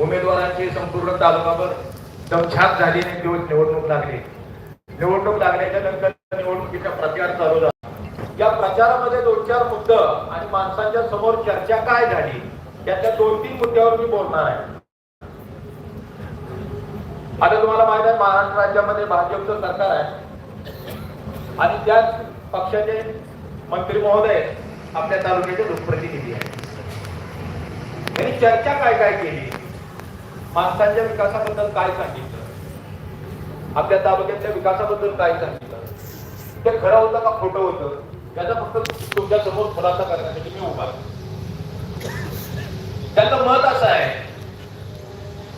उमेदवारांची संपूर्ण तालुकाभर दमछाक झाली. आणि दिवस निवडणूक लागली. निवडणूक लागल्याच्या नंतर निवडणुकीचा प्रचार चालू झाला. या प्रचारामध्ये दोन चार मुद्दे आणि माणसांच्या समोर चर्चा काय झाली त्याच्या दोन तीन मुद्द्यावर मी बोलणार आहे. आता तुम्हाला माहीत आहे महाराष्ट्र राज्यामध्ये भाजपचं सरकार आहे. आणि त्याच पक्षाचे मंत्री महोदय आपल्या तालुक्याचे लोकप्रतिनिधी आहेत. त्यांनी चर्चा काय काय केली? माणसांच्या विकासाबद्दल काय सांगितलं? आपल्या तालुक्यातल्या विकासाबद्दल काय सांगितलं? ते खरं होतं का खोटं होतं? याचा फक्त तुमच्यासमोर खुलासा करण्यासाठी मी उभा त्याचं त्यांचं मत असं आहे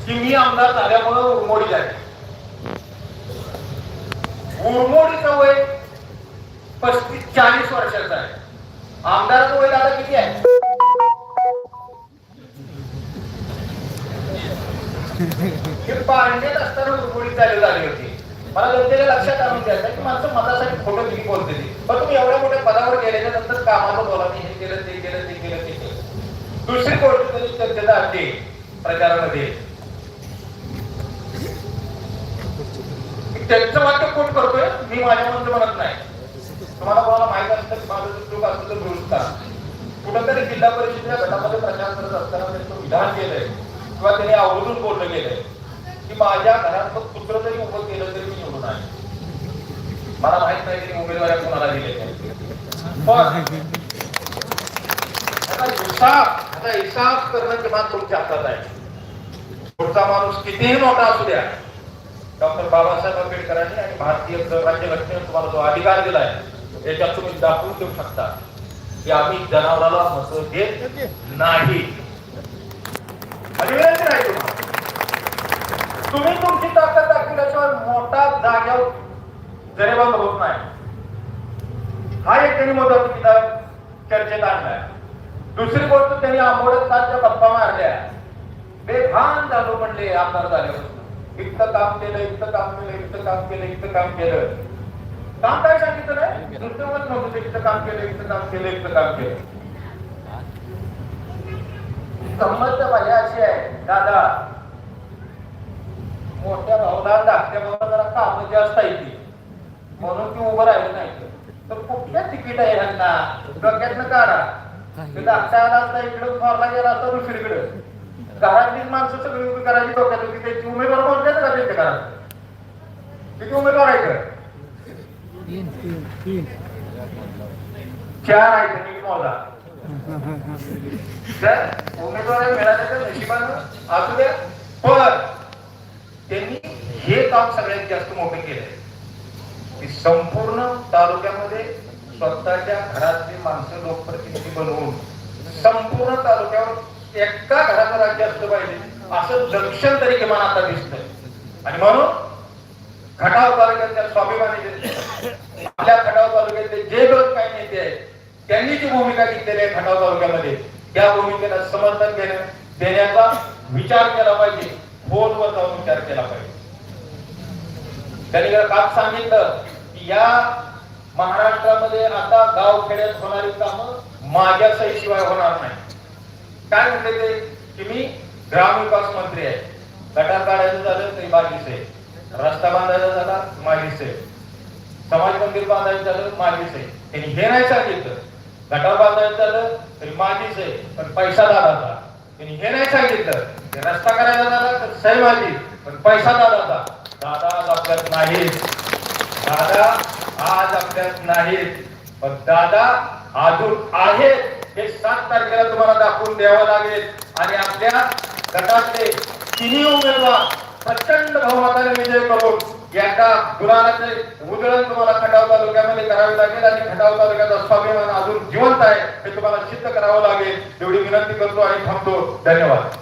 की मी आमदार झाल्यामुळं उरमोडी झाली उरमोडीचं वय पस्तीस चाळीस वर्षाचा आहे. हे पांड्यात असताना उरमोडी चालू झाली होती. मला जनतेला लक्षात आणून द्यायचं की माणसं मतासाठी खोटं किती बोलते पण तुम्ही एवढ्या मोठ्या पदावर गेल्याच्यानंतर कामाचं बोला हे केलं ते केलं ते केलं ते केलं. दुसरी गोष्ट म्हणजे तरी चर्चेचा असते प्रचारामध्ये. त्यांचं वाक्य कोण करतोय? मी माझ्या म्हणून म्हणत नाही. तुम्हाला कोणाला माहीत असतं की माझं चूक असतं तर दुरुस्त कुठंतरी जिल्हा परिषदेच्या गटामध्ये प्रचार करत असताना त्यांचं विधान केलंय. किंवा त्यांनी आवडून बोललं गेलंय की माझ्या घरात कुत्र जरी उभं केलं तरी मी निवडून आहे मला माहीत नाही की उमेदवारी कोणाला दिले पण आता हिसाब आता हिसाब करणं किमान तुमच्या हातात आहे. पुढचा माणूस कितीही मोठा असू द्या डॉक्टर बाबासाहेब आंबेडकरांनी आणि भारतीय राज्यघटनेने तुम्हाला जो अधिकार दिलाय याच्यात तुम्ही दाखवून देऊ शकता की आम्ही जनावराला मत देत नाही माझी विनंती नाही तुम्हाला तुम्ही तुमची ताकद दाखवल्याशिवाय मोठा जाग्यावर जरेबंद होत नाही. हा एक त्यांनी मुद्दा तिथं चर्चेत आणलाय. दुसरी गोष्ट त्यांनी आंबोड्यात गप्पा मारल्या. बेभान झालो म्हणले आमदार झाले इतकं काम केलं इतकं काम केलं इतकं काम केलं इतकं काम केलं. काम काय सांगितलं नाही? दुसरं मत नव्हतं इतकं काम केलं इतकं काम केलं इतकं काम केलं. संबंध माझ्या अशी आहे दादा. मोठ्या भावना धाकट्या भाऊला जरा काम जास्त आहे ती. म्हणून ती उभं राहिलं नाही. तर कुठल्या तिकीट आहे ह्यांना? डोक्यातनं काढा. ते धाकट्या आला असता इकडं फॉरला गेला असता दुसरीकडे. घरातलीच माणसं सगळी उभी करायची डोक्यात होती. त्याची उमेदवार बोलतात का त्यांच्या घरात किती उमेदवार आहे तीन चार आहेत नीट मोजा तर उमेदवार मिळाल्याच्या नशिबानं असू द्या पण त्यांनी हे काम सगळ्यात जास्त मोठं केलंय. की संपूर्ण तालुक्यामध्ये स्वतःच्या घरातली माणसं लोकप्रतिनिधी बनवून संपूर्ण तालुक्यावर एका घराचं राज्य असलं पाहिजे असं दक्षिण तरी किमान आता दिसतंय. आणि म्हणून खटाव तालुक्यातल्या स्वाभिमानी आपल्या खटाव तालुक्यातले जे लोक काही नेते आहेत त्यांनी जी भूमिका घेतलेली आहे खटाव तालुक्यामध्ये त्या भूमिकेला समर्थन देण्या देण्याचा विचार केला पाहिजे फोनवर जाऊन विचार केला पाहिजे. त्यांनी जर सांगितलं की या महाराष्ट्रामध्ये आता गाव खेड्यात होणारी कामं माझ्या सहीशिवाय होणार नाही. काय म्हणते ते? की मी ग्रामविकास मंत्री आहे. गटार काढायचं झालं तरी माझीच आहे. रस्ता बांधायचा झाला मागीच आहे. समाज मंदिर बांधायचं झालं मागीच आहे. त्यांनी हे नाही सांगितलं. गटार बांधायचं झालं तरी माझीच आहे पण पैसा दादाचा त्यांनी हे नाही सांगितलं. रस्ता करायचा झाला तर सही माझी पण पैसा दादाचा दादा आज आपल्यात नाही दादा आज आपल्यात नाहीत. पण दादा अजून आहेत. हे सात तारखेला तुम्हाला दाखवून द्यावं लागेल. आणि आपल्या गटातले तिन्ही उमेदवार प्रचंड बहुमताने विजय करून एका गुलालाचे उधळण तुम्हाला खटाव तालुक्यामध्ये करावे लागेल आणि खटाव तालुक्याचा स्वाभिमान अजून जिवंत आहे हे तुम्हाला सिद्ध करावं लागेल. एवढी विनंती करतो आणि थांबतो. धन्यवाद.